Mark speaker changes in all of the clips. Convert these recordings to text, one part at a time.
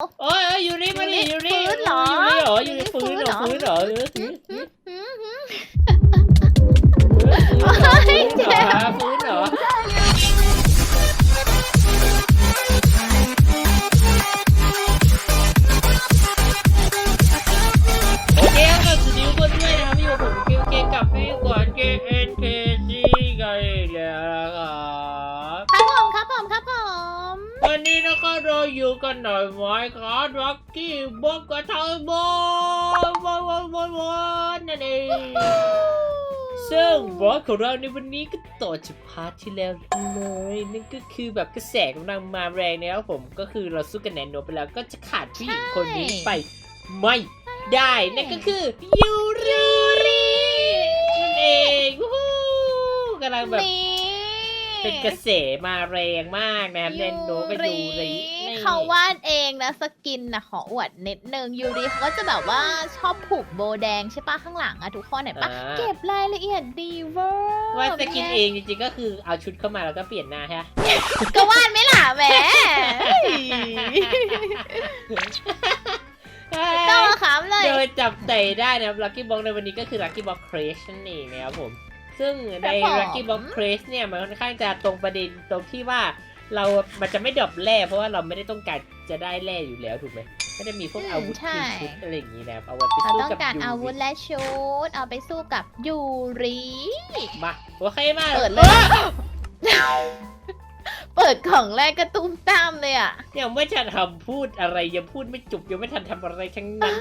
Speaker 1: โอ้ยเอ้ยอยู่นี่มาดิอยู่นี่
Speaker 2: ฟื้นเหรอ
Speaker 1: อยู่นี่เหรออยู่นี่ฟื้นเหรอฟื้นเหรอเออฟื้น
Speaker 2: หืมหืมหืม
Speaker 1: ฟื้นเหรอ
Speaker 2: โอ้ยเจ็บ
Speaker 1: ฟื้นเหรอโอ วันนี้นะครับเราอยู่กันหน่อยไหมครับรักกี้บอกกับไทยบอลบอลบอลบอลบอลนั่นเองซึ่งบอสของเราในวันนี้ก็ต่อจากพาร์ทที่แล้วเลย นั่นก็คือแบบกระแสกำลังมาแรงนะครับผมก็คือเราสู้กันแนนโนไปแล้วก็จะขาดผู้หญิงคนนี้ไปไม่ได้นั่นก็คือยูรินั่นเองกำลังแบบ เป็นกระแสมาแรงมากนะครับแนนโนก็ยูรินี่
Speaker 2: เขาวาดเองนะสกินนะขออวดนิดนึงยูริเขาก็จะแบบว่าชอบผูกโบแดงใช่ปะข้างหลังอะทุกคนเห็นปะ
Speaker 1: อ่า
Speaker 2: เก็บรายละเอียดดีเวอร์
Speaker 1: ว่าจะกินเองจริงๆก็คือเอาชุดเข้ามาแล้วก็เปลี่ยนหน้าใช่ไหม
Speaker 2: ก็วาดไม่ล่ะแหมต้องมาขำเลย
Speaker 1: โดยจับใส่ได้นะครับลั c กี้บ็อกในวันนี้ก็คือ Lucky Box Crash นั่นเองนะครับผม ซึ่งใน
Speaker 2: ครับผม
Speaker 1: Lucky Box Crash เนี่ยมันค่อนข้างจะตรงประเด็นตรงที่ว่าเรา มันจะไม่ดรอปแร่เพราะว่าเราไม่ได้ต้องการจะได้แร่อยู่แล้วถูกไหมก็จะมีพวกอาวุธปืนชุดอะไรอย่างนี้นะครับเอาไว้ไป
Speaker 2: เรา
Speaker 1: สู้
Speaker 2: ต้อง
Speaker 1: กับ
Speaker 2: การ
Speaker 1: ยู
Speaker 2: อาวุธและชุดเอาไปสู้กับยูริ
Speaker 1: มาโอเคมาก
Speaker 2: เปิดเลย เปิดของแรกก็ตุ้มตามเลยอะ
Speaker 1: ยังไม่ทันทำพูดอะไรยังพูดไม่จบยังไม่ทันทำอะไรทั้งนั้น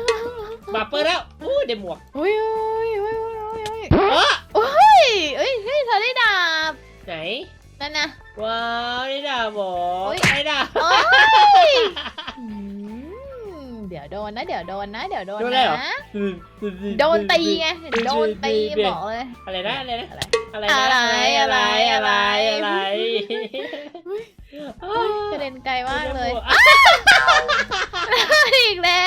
Speaker 1: มาเปิดแล้วอู้ได้หมวก
Speaker 2: อุ้ยอุ้ยอุ้ยอุ้ยอุ้ย
Speaker 1: เออ
Speaker 2: เฮ้ยเอ้ยเฮ้ยเธอได้ดาบ
Speaker 1: ไห น
Speaker 2: นั่นนะ
Speaker 1: ว้าวได้ดาบหมอ
Speaker 2: โอ๊ย
Speaker 1: ไอ้ดาบ
Speaker 2: โอ้ยอืมเดี๋ยวโดนนะ เดี๋ยวโดนนะ เดี๋ยวโดน
Speaker 1: โดนอะไรเหรอ
Speaker 2: นะ โดนตีไง โดนตีบอกเลย
Speaker 1: อะไรนะอะไรนะ
Speaker 2: อะไร
Speaker 1: อะไร
Speaker 2: อะไร
Speaker 1: นะอะไรอะไร
Speaker 2: อะไร
Speaker 1: อะไร
Speaker 2: เฮ้ยกระเด็นไกลมากเลย
Speaker 1: อะ
Speaker 2: อีกแล้ว
Speaker 1: เฮ้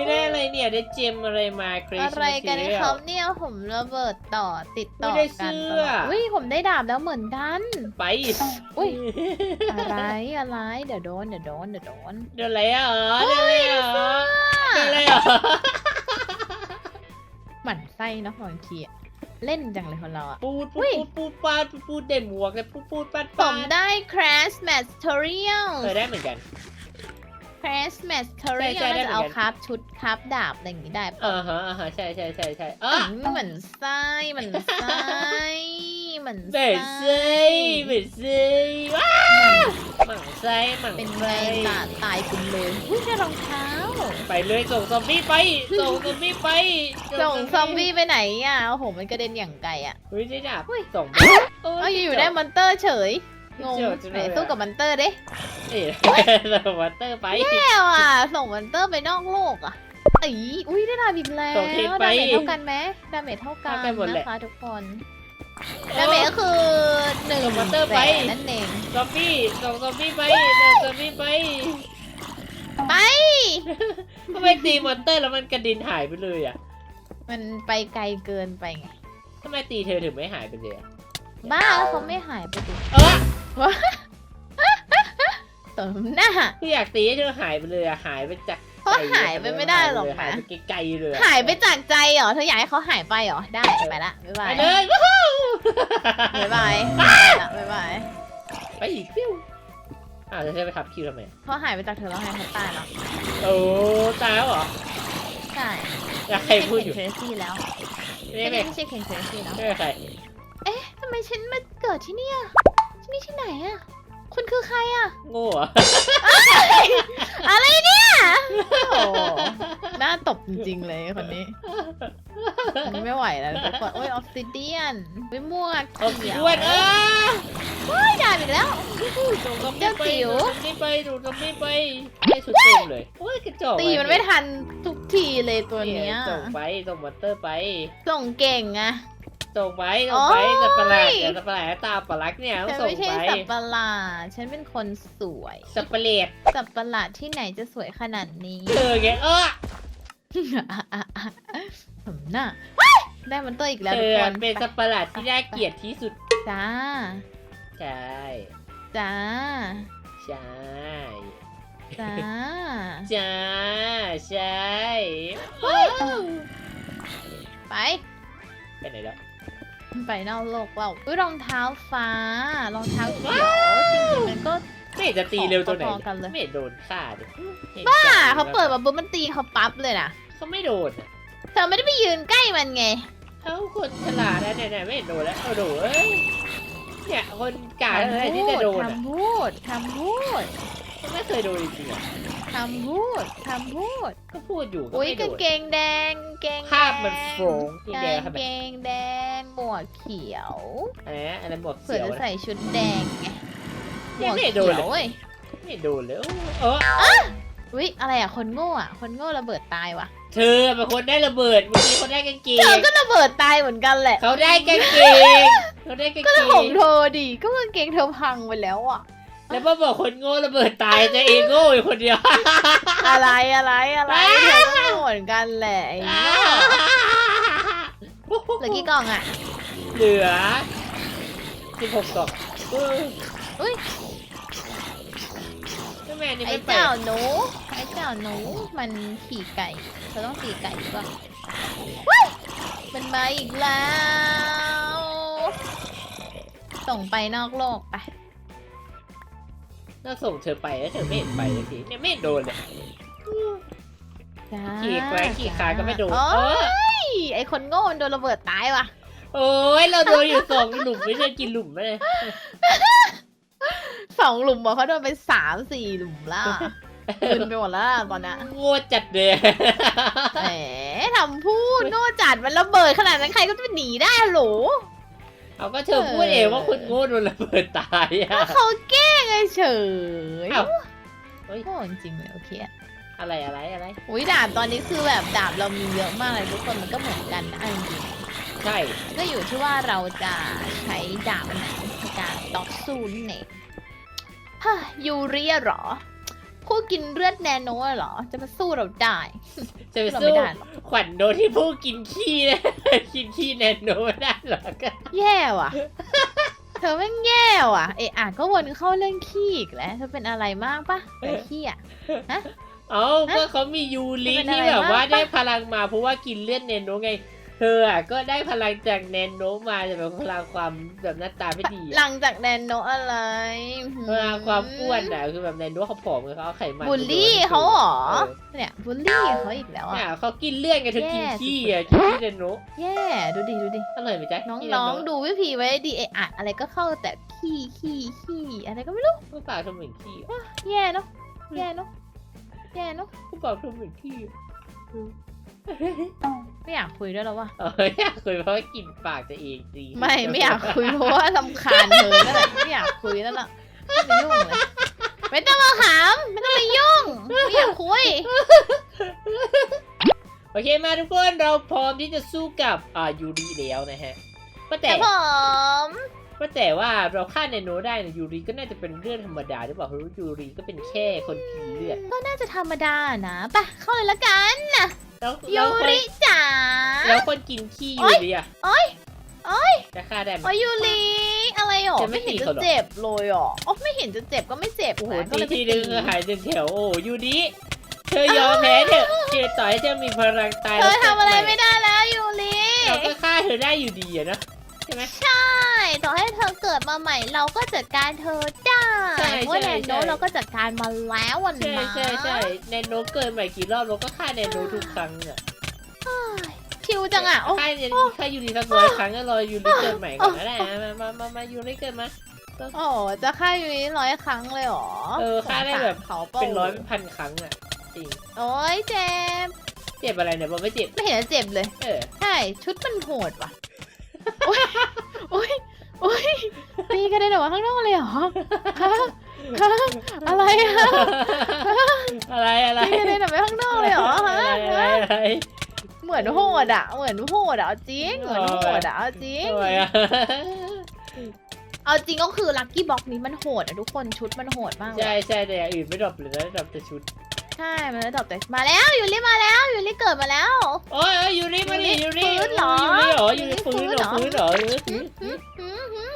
Speaker 1: ยได้อะไรเนี่ย ได้เจมอะไรมาครี
Speaker 2: อะไรกันครับเนี่ยผมระเบิดต่อติดต่อ
Speaker 1: ไม่ได้
Speaker 2: กัน
Speaker 1: เสื้
Speaker 2: ต
Speaker 1: อ
Speaker 2: ลอดอุ้ยผมได้ดาบแล้วเหมือนกัน
Speaker 1: ไป
Speaker 2: อุ๊ยอะไรอะไรเดี๋ยวโดนเดี๋ยวโดนเดี๋ยวโดน
Speaker 1: เดี๋ยวอะไรอะเดี๋ยวอะไรอะเดี๋ยวอะไรอะ
Speaker 2: หมั่นไส้เนาะบางทีอะเล่นจังเลยคนเราอะ
Speaker 1: ปูด
Speaker 2: อุ๊
Speaker 1: ปู
Speaker 2: ย
Speaker 1: ดปูดปาดปูดได้หมวกเลยปูดปูดปัด
Speaker 2: ผ
Speaker 1: ปามด
Speaker 2: ได้ Crash Material
Speaker 1: เคยได้เหมือนกัน
Speaker 2: Crash
Speaker 1: ใช่
Speaker 2: Material
Speaker 1: ใช่ได้
Speaker 2: น่าจะเอา
Speaker 1: เหมือนกัน
Speaker 2: ครับชุดครับดาบอะไรอย่างงี้ได้ปะ
Speaker 1: อ่าฮะอ่าฮะใช่ใช่ใช่ใช่เอ
Speaker 2: อื
Speaker 1: อ
Speaker 2: มเหมือนไส้เหมือนไส้เหมือน
Speaker 1: เบ็
Speaker 2: ไส้
Speaker 1: ดซีเบ็ดซีว้าหมั่งไส้หมั่ง
Speaker 2: เป็นไง
Speaker 1: ไส้
Speaker 2: ตาตายคุณเลยอุ้ยได้รองเท้า
Speaker 1: ไปเลยส่งซอมบี้ไปส่งซอมบี้ไป
Speaker 2: ส่งซอมบี้ไปไหนอะโอ้โหมันกระเด็นอย่างไกลอะ
Speaker 1: เฮ้ยได้ดาบ
Speaker 2: อุ๊ย
Speaker 1: ส่ง
Speaker 2: เอ้ยอยู่ได้มอนเตอร์เฉย งง
Speaker 1: เจ๋อจัง
Speaker 2: ไห
Speaker 1: เล
Speaker 2: น
Speaker 1: ยอะ
Speaker 2: สู้กับมอนเตอร์เด้
Speaker 1: เอ๊ะส่งวัตเตอร์ไป
Speaker 2: แย่ว่ะ ส่งมอนเตอร์ไปนอกโลกอะอีอุ้ยได้ดาบอีกแล้ว
Speaker 1: ส่งเทปไป
Speaker 2: ดาเมจเท่ากันไหมดาเมจเท่ากัน
Speaker 1: เท่ากันหมดแหละ
Speaker 2: นะคะทุกคนดาเมจก็คือหนึ่ง
Speaker 1: ส่งมอนเตอร์ไป
Speaker 2: แสนนั่นเอง
Speaker 1: ซอมบี้ส่งซอมบี้ไปส่งซอมบี้ไป
Speaker 2: ไป
Speaker 1: ทำไมตีมอนเตอร์แล้วมันกระเดินหายไปเลยอะ
Speaker 2: มันไปไกลเกินไปไง
Speaker 1: ทำไมตีเธอถึงไม่หายไปเลยอะ
Speaker 2: บ้าแล้วเขาไม่หายไปดิ
Speaker 1: เออ
Speaker 2: สมหน้า
Speaker 1: พี่อยากตีให้เธอหายไปเลยอะหายไปจาก
Speaker 2: เขาหายไปไม่ได้หรอก
Speaker 1: หาย
Speaker 2: นะ
Speaker 1: ไปไกลๆเลยอะ
Speaker 2: หายไปจากใจเหรอเธออยากให้เขาหายไปเหรอ ได้ไปละบ๊าย
Speaker 1: ไป
Speaker 2: บาย
Speaker 1: เลยวู้ฮู้
Speaker 2: บ๊ายบายไปละบ๊ายบาย
Speaker 1: ไปอีกปิ้วอ้าวแล้วเธอไปขับคิวทำไม
Speaker 2: เขาหายไปจากเธอแล้วไงเขาตายแล้ว
Speaker 1: โอ้ตายแล้วเหรอ
Speaker 2: ใช่
Speaker 1: แล้วใคร
Speaker 2: ไม่
Speaker 1: พูด
Speaker 2: ใช่
Speaker 1: อ
Speaker 2: เคน
Speaker 1: ยู่
Speaker 2: เทรซี่แล้ว
Speaker 1: นี่
Speaker 2: ไม่
Speaker 1: ไม่
Speaker 2: ไม่ใช่เคนเทรซี่แล้ว
Speaker 1: ไม่ใคร
Speaker 2: ทำไมฉันมาเกิดที่เนี่ยที่ นี่ที่ไหนอะคุณคือใครอะ
Speaker 1: โง่เหรอ
Speaker 2: อะไรเนี่ยโอ้หน้าตบจริงๆเลยคนนี้อันนี้ไม่ไหวแล้วทุกคนโอ้ยออฟซิเดียนไปม่วง
Speaker 1: เอา
Speaker 2: เขียว
Speaker 1: ด้วนเออ
Speaker 2: ไม่ได้อีกแล้ว
Speaker 1: ส่งซอม
Speaker 2: เจ้า
Speaker 1: บี้ไป
Speaker 2: จิ๋ว
Speaker 1: ส่งซอมบี้ไปดูซอมบี้ไปไม่สุดเต็มเลยโอ้ยกระจอก
Speaker 2: ตีมันไม่ทันทุกทีเลยตัวเนี้ย
Speaker 1: ส่งไปส่งมอนเตอร์ไป
Speaker 2: ส่งเก่งอะ
Speaker 1: ส่งไปส่งไป
Speaker 2: โอ้ย
Speaker 1: สัตว์ประหลาดเนี่ยสัตว์ประหลาดตาปลาลักเนี่ยต้อง
Speaker 2: ฉัน
Speaker 1: ส่ง
Speaker 2: ไม่ใช่
Speaker 1: ไป
Speaker 2: สัตว์ประหลาดฉันเป็นคนสวย
Speaker 1: สัตว์ประหลาด
Speaker 2: สัตว์ประหลาดที่ไหนจะสวยขนาดนี้
Speaker 1: เธอไงเออ
Speaker 2: สมหน้าว้ายได้มันเตอร์อีกแล้ว
Speaker 1: เธ
Speaker 2: ทุก
Speaker 1: อ
Speaker 2: คน
Speaker 1: เป็นสัตว์ประหลาดที่น่าเกลียดที่สุด
Speaker 2: จ้า
Speaker 1: ใช่
Speaker 2: จ้า
Speaker 1: ใช่
Speaker 2: จ้า
Speaker 1: จ้าใช่
Speaker 2: ไป
Speaker 1: ไปไหนแล้ว
Speaker 2: ไปนอกโลกเราอุ้ยรองเท้าฟ้ารองเท้าเขียวจริงๆมันก็
Speaker 1: ไม่เห็นจะตีเร็วตัวไหน
Speaker 2: พอๆกันเลย
Speaker 1: ไม่เห็นโดนฆ่าดิห็น
Speaker 2: บ้า
Speaker 1: จับ
Speaker 2: เขาเปิดมาปุ๊บมันตีเขาปั๊บเลยนะ
Speaker 1: เขาไม่โดนอะ
Speaker 2: เธอไม่ได้ไปยืนใกล้มันไง
Speaker 1: เขาคนฉลาดนะเนี่ยๆไม่เห็นโดนแล้วเอาโดนเอ้ยเนี่ยคนกาอะไรที่จะโดนอะ
Speaker 2: ทำพูดทำพูด
Speaker 1: ไม่เคยโดนจริงๆอะ
Speaker 2: ทำพูดทำพูด
Speaker 1: ก็พูดอยู่ก็
Speaker 2: อุ้ย
Speaker 1: ไม่โด
Speaker 2: กาง
Speaker 1: น
Speaker 2: เกงแดงกางเกง
Speaker 1: ภาพมันโฟงที่แด
Speaker 2: กางง
Speaker 1: ครับ
Speaker 2: เกงแดงหมวกเขียว
Speaker 1: อะไรนะอะไรหมวก
Speaker 2: เผื่
Speaker 1: เขี
Speaker 2: อ
Speaker 1: ยว
Speaker 2: จะ
Speaker 1: นะ
Speaker 2: ใส่ชุดแดงไงหม
Speaker 1: ยัง
Speaker 2: วก
Speaker 1: ไม่
Speaker 2: เขี
Speaker 1: โดน
Speaker 2: ยว
Speaker 1: เลย
Speaker 2: เว้ย
Speaker 1: ไม่โดนเลยเออ
Speaker 2: อุ้ยอะไรอะคนโง่อะคนโง่ระเบิดตายว่ะ
Speaker 1: เธอเป็นคนได้ระเบิดเมื่อกี้คนได้กางเก
Speaker 2: เธองก็ระเบิดตายเหมือนกันแหละ
Speaker 1: เขาได้กางเกงเขาได้กาง
Speaker 2: ก็
Speaker 1: เก
Speaker 2: เรื่องของ
Speaker 1: ง
Speaker 2: เธอดิก็กางเกงเธอพังไปแล้วอะ
Speaker 1: แล้วมาบอกคนโง่ระเบิดตายจะเองโง่อยู่คนเดียว
Speaker 2: อะไรอะไรอะไรเธอก็โง่เหมือนกันแหละไอ้โง่เหลือกี่กล่องอะ
Speaker 1: เหลือสิบหกกล่องเออ
Speaker 2: อุ้ย
Speaker 1: ทำไมอันนี่
Speaker 2: ไอ้
Speaker 1: ไม่ไป
Speaker 2: เจ้าหนูไอ้เจ้าหนูมันขี่ไก่เธอต้องตีไก่หรือเปล่าเว้ยมันมาอีกแล้ว ส่งไปนอกโลกไป
Speaker 1: ก็ส่งเธอไปแล้วเธอไม่เห็นไปเลยทีเนี่ยไม่เห็นโดนเลย
Speaker 2: จ้า
Speaker 1: ขี่แกว่งขี่ขาก็ไม่โดน
Speaker 2: โอ้
Speaker 1: เออ
Speaker 2: ยไอคนโง่มันโดนระเบิดตายว่ะ
Speaker 1: โอ้ยเราโดนอยู่สองหลุมไม่ใช่กินหลุมไม่เลย
Speaker 2: สองหลุมบอกเขาโดนไปสามสี่หลุมแล้วคืนไปหมดแล้วตอนเนี้ย
Speaker 1: โง่จัดเลย
Speaker 2: แหมทำพูดโง่จัดมันระเบิดขนาดนั้นใครก็จะหนีได้อะโหล
Speaker 1: เอาก็เธอพูดเองว่าคุณโง่โดนระเบิดตายอะ
Speaker 2: ก็เขาแกล้งเฉย
Speaker 1: อ้าวเฮ้ย
Speaker 2: โง่จริงๆเลยโอเคอะ
Speaker 1: อะไรอะไรอะไร
Speaker 2: อุ้ยดาบตอนนี้คือแบบดาบเรามีเยอะมากเลยทุกคนมันก็เหมือนกันนะเอาจริง
Speaker 1: ใช่
Speaker 2: ๆก็อยู่ที่ว่าเราจะใช้ดาบไหนในการต่อสู้นั่นเองฮ่ายูเรียเหรอ ผู้กินเลือดแนโนเหรอ จะมาสู้เราได้
Speaker 1: จะไป
Speaker 2: เรา
Speaker 1: สู้
Speaker 2: ไม่ได้หรอก
Speaker 1: ขวัญโดนที่ผู้กินขี้นะ กินขี้แนนโนได้หรอก
Speaker 2: แย่ว่ะ เธอแม่งแย่ว่ะ เอะอะก็วนเข้าเรื่องขี้อีกแล้วเธอเป็นอะไรมากปะไอ้ขี้อะ
Speaker 1: เอ้าก็เขามียูริ
Speaker 2: มันเป็น
Speaker 1: ที่
Speaker 2: อะไร
Speaker 1: แบบว่า
Speaker 2: บ้างปะ
Speaker 1: ได้พลังมาเพราะว่ากินเลือดแนนโนไง เธออะก็ได้พลังจากแนนโนมาแต่แบบพลังความแบบหน้าตาไม่ดี
Speaker 2: ห
Speaker 1: อะ
Speaker 2: ลังจากแนนโนอะไร
Speaker 1: พลังความอ้วนอะคือแบบแนนโนเขาผอมไงเขาเอาไขมัน
Speaker 2: บูลลี่
Speaker 1: ไปโดน
Speaker 2: เขาเหรอ
Speaker 1: เออ
Speaker 2: เนี่ยบูลลี่เขาอีกแล้ว
Speaker 1: เนี่ย
Speaker 2: อะ
Speaker 1: เขากินเลือดไงเธอกิน
Speaker 2: แย่
Speaker 1: ขี้อะกินขี้แนนโน
Speaker 2: แย่ดูดิดูดิ
Speaker 1: อร่อยไหมจ๊ะ
Speaker 2: น้
Speaker 1: ขี้แอ
Speaker 2: งๆดูวิธีไว้ดีเอะอะอะไรก็เข้าแต่ขี้ขี้ขี้อะไรก็ไม่รู้
Speaker 1: ก็ปากทำเหมือนขี้อะ
Speaker 2: แย่เนาะแย่เนาะแย่เนาะ
Speaker 1: ก็ปากทำเหมือนขี้อะ
Speaker 2: ไม่อยากคุยด้วยแล้วว่ะ
Speaker 1: เอออยากคุยเพราะว่ากินปากตัวเองดี
Speaker 2: ไม่ไม่อยากคุยเพราะว่าลำคาญเธอนั่นแหละไม่อยากคุยแล้วล่ะไม่ไปยุ่งเลยไม่ต้องมาขำไม่ต้องมายุ่งไม่อยากคุย
Speaker 1: โอเคมาทุกคนเราพร้อมที่จะสู้กับอ่ายูริแล้วนะฮะก็แต่
Speaker 2: แต่ผม
Speaker 1: ก็แต่ว่าเราฆ่าไนโนได้นะยูริก็น่าจะเป็นเรื่องธรรมดาหรือเปล่าเพราะว่ายูริก็เป็นแค่คนกินเลือด
Speaker 2: ก็น่าจะธรรมดานะไปเข้าเลยละกัน
Speaker 1: แล้ว
Speaker 2: ยู
Speaker 1: แล้วคน
Speaker 2: ริจ๋า
Speaker 1: แล้วคนกินขี้
Speaker 2: โอ๊
Speaker 1: ยู
Speaker 2: ย
Speaker 1: ริอะ
Speaker 2: โอ๊ยโอ๊ย
Speaker 1: จะฆ่าได้ไหม
Speaker 2: โอ้ยยูริอะไรหรอ
Speaker 1: จะไม่
Speaker 2: ไม่เห็น
Speaker 1: ตี
Speaker 2: จะ
Speaker 1: เขาหรอ
Speaker 2: เจ็บเลยหรออ๋อไม่เห็นจะเจ็บก็ไม่เจ็บ
Speaker 1: โอ้โห
Speaker 2: นะก็
Speaker 1: ที
Speaker 2: เลยไป
Speaker 1: ทีนึ
Speaker 2: ตี
Speaker 1: งคือหายหนึ่งแถวโอ้ยูริเธอยอมแพ้เถอะเธอต่อให้เธอมีพลังตาย
Speaker 2: เธอ
Speaker 1: แล้ว
Speaker 2: ทำอะไร
Speaker 1: เกิดให
Speaker 2: ไม่ได้แล้วยูริ
Speaker 1: เราก็ฆ่าเธอได้อยู่ดีอะเนอะใช่ไหม
Speaker 2: ใช่ต่อให้เธอเกิดมาใหม่เราก็จัดการเธอได้
Speaker 1: ใช่
Speaker 2: เพราะว่า
Speaker 1: ใช่
Speaker 2: แนนโน
Speaker 1: ใช่
Speaker 2: เราก็จัดการมาแล้ววัน
Speaker 1: ใช่
Speaker 2: นั้น
Speaker 1: ใช่ใช่แนนโนเกินใหม่กี่รอบเราก็ฆ่าแนนโนทุกครั้งอะ
Speaker 2: ชิวจังอะโอ้
Speaker 1: ฆ่าแนนฆ่ายูริสักร้อยครั้งก็รอยูริเกิดใหม่ก่อนก็ได้นะมามามามายูริเกิดมา
Speaker 2: โอ้จะฆ่ายูริร้อยครั้งเลยเหรอ
Speaker 1: เออฆ่าได้แบบ
Speaker 2: สงสรเขาเปล่า
Speaker 1: เป็นร้อยเป็นพันครั้งอะจริง
Speaker 2: โอ้ยเจ็บ
Speaker 1: เจ็บอะไรเนี่ยบอกไม่เจ็บ
Speaker 2: ไม่เห็นจะเจ็บเลย
Speaker 1: เออ
Speaker 2: ใช่ ชุดมันโหดว่ะ โอ้ยโอ้ยโอ้ยตีกันได้เหรอวะข้างนอกเลยเหรอฮะฮะอะไรอะ
Speaker 1: อะไรอะไร
Speaker 2: ตีกันได้เหรอไปข้างนอกเลยเหรอฮะ
Speaker 1: อะไรอะไร
Speaker 2: เหมือนโหดอะเหมือนโหดอะเอาจริงเหมือนโหดอะเอาจริง
Speaker 1: ทำไมอะ
Speaker 2: เอาจริงก็คือลัคกี้บ็อกนี้มันโหดอะทุกคนชุดมันโหดมากเล
Speaker 1: ใช่
Speaker 2: ย
Speaker 1: ใช่แต่อย่างอื่นไม่ดรอปเลยนะดรอปแต่ชุด
Speaker 2: ใช่ มันจะตอบแต่มาแล้วยูริมาแล้วยูริเกิดมาแล้ว
Speaker 1: โอ้ยโอ้ยยูริมาดิยูริ
Speaker 2: ฟื้นเหรอ
Speaker 1: ยูริเหรอยูริฟื้นเหรอ
Speaker 2: ฟื้
Speaker 1: ฟื้น
Speaker 2: น
Speaker 1: เห
Speaker 2: เห
Speaker 1: ร
Speaker 2: ร
Speaker 1: อ
Speaker 2: อ
Speaker 1: ฟื้น
Speaker 2: หืมหืมหืม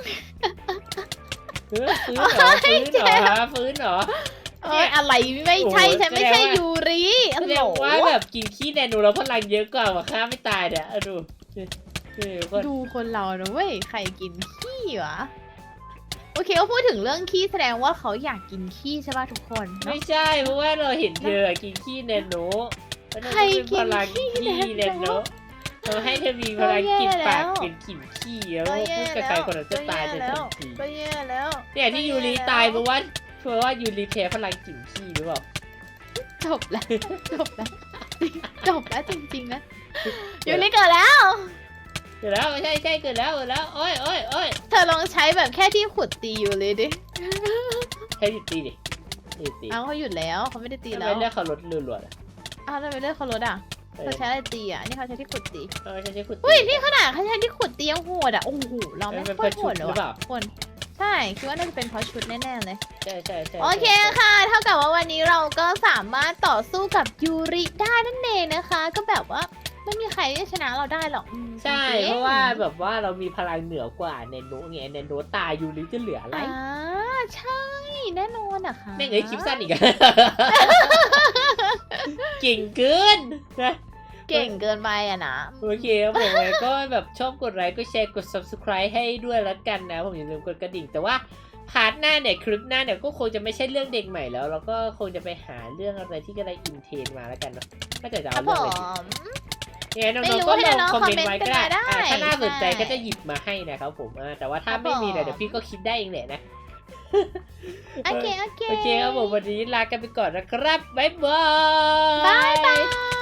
Speaker 1: ฟื้นฟื้นเหรอฟื้นเหรอฮะฟื้นเหรอ
Speaker 2: โอ้เอ้ยอะไรไม่ใช่
Speaker 1: โอ้โห
Speaker 2: ฉันไม่ใช่
Speaker 1: แสดงว่า
Speaker 2: ยูริอั
Speaker 1: แส
Speaker 2: น
Speaker 1: ด
Speaker 2: โห
Speaker 1: งว่าแบบกินขี้แนนูแล้วพลังเยอะกว่าว่าฆ่าไม่ตายเนี่ยเอาดูนี่นี่คน
Speaker 2: ดูคนเรานะเว้ยใครกินขี้วะ โอเคก็พูดถึงเรื่องขี้แสดงว่าเขาอยากกินขี้ใช่ป่ะทุกคนเน
Speaker 1: ไม่
Speaker 2: อะ
Speaker 1: ใช่เพราะว่าเราเห็นเธอกินขี้แนนูแล้วนั่น
Speaker 2: ใคร
Speaker 1: เป็นพลัง
Speaker 2: กินขี้
Speaker 1: ขี้แน
Speaker 2: แนนู
Speaker 1: นูเราให้เธอมีพลังกินปากเป็นกลิ่นขี้แล้ว
Speaker 2: ก็แย่
Speaker 1: พูดกับใครคนนั้นจะตายใน
Speaker 2: แล้
Speaker 1: ทั
Speaker 2: วน
Speaker 1: ที
Speaker 2: ก็แย่แล้ว
Speaker 1: เนี่ยที่ยูริตายเพราะว่าเพราะว่ายูริแพ้พลังกลิ่นขี้หรือเปล่า
Speaker 2: จบแล้วจบแล้วจบแล้วจริงๆนะยูริเกิดแล้ว
Speaker 1: เกิดแล้วใช่ใช่เกิดแล้วเกิดแล้วโอ้ยโอ้ยโอ้ย
Speaker 2: เธอลองใช้แบบแค่ที่ขุดตียูริดิ
Speaker 1: ให้หยุดตีดิหยุดตี
Speaker 2: อ้าวเขาหยุดแล้วเขาไม่ได้ตี
Speaker 1: ทำ
Speaker 2: แล้
Speaker 1: ไม
Speaker 2: ว
Speaker 1: เลือกเขาลดเรือๆล่ะ
Speaker 2: อ้าวทำไมเลือกเขาลดอะ
Speaker 1: เออ
Speaker 2: เขาใช้อะไรตีอะนี่เขาใช้ที่ขุดตี
Speaker 1: เออใช่ใช่คุณ
Speaker 2: อุ้ยนี่ขนาดเขาใช้ที่ขุดตียังโหดอะโอ้โหเราไม่
Speaker 1: เป็น
Speaker 2: ค่อยโหด
Speaker 1: เพ
Speaker 2: เล
Speaker 1: ราะ
Speaker 2: ย
Speaker 1: ชุดหรือเป
Speaker 2: ว่ะ
Speaker 1: ล่า
Speaker 2: คนใช่คิดว่าน่าจะเป็นเพราะชุดแน่ๆเลย
Speaker 1: ใช่ใช่ใช่
Speaker 2: โอเคค่ะ เท่ากับว่าวันนี้เราก็สามารถต่อสู้กับยูริได้นั่นเองนะคะ ก็แบบว่าไม่มีใครที่จะชนะเราได้หรอกอืม
Speaker 1: ใช่
Speaker 2: จงๆ
Speaker 1: เพราะว่าแบบว่าเรามีพลังเหนือกว่าเนโนไงเนโนตายยูริจะเหลืออะไร
Speaker 2: อ่าใช่ แน่นอนอะค่ะ
Speaker 1: แม่งเอ้ยคลิปสั้นอีกอะเก่งเกินนะ
Speaker 2: เก่งเกินไปอะนะ
Speaker 1: โอเคครับผมไงก็แบบชอบกดไลค์กดแชร์กด subscribe ให้ด้วยแล้วกันนะ ผมอย่าลืมกดกระดิ่งแต่ว่าพาร์ทหน้าเนี่ยคลิปหน้าเนี่ยก็คงจะไม่ใช่เรื่องเด็กใหม่แล้วเราก็คงจะไปหาเรื่องอะไรที่กำลังอินเทรนด์มาแล้วกันเนาะก็จะ
Speaker 2: ค
Speaker 1: เอา
Speaker 2: รับผ
Speaker 1: เรื่องอะไร ดี
Speaker 2: ม
Speaker 1: ยังไงน้
Speaker 2: ไม่
Speaker 1: อง
Speaker 2: รู้
Speaker 1: ๆก็
Speaker 2: ให้
Speaker 1: ลอง
Speaker 2: น้อง
Speaker 1: คอมเมนต์ไว้ก็ได้
Speaker 2: คอมเมนต์กันมาได้
Speaker 1: อ่าถ้าน่าสนใจ
Speaker 2: ใช่
Speaker 1: ก็จะหยิบมาให้นะครับผมอ่าแต่ว่าถ้า
Speaker 2: ครับ
Speaker 1: ไม่มีเนี่ย
Speaker 2: ผม
Speaker 1: เดี๋ยวพี่ก็คิดได้เองแหละนะ
Speaker 2: โอเค โอเค
Speaker 1: โอเคครับผมวันนี้ลากันไปก่อนนะครับ บ๊ายบาย
Speaker 2: บายบาย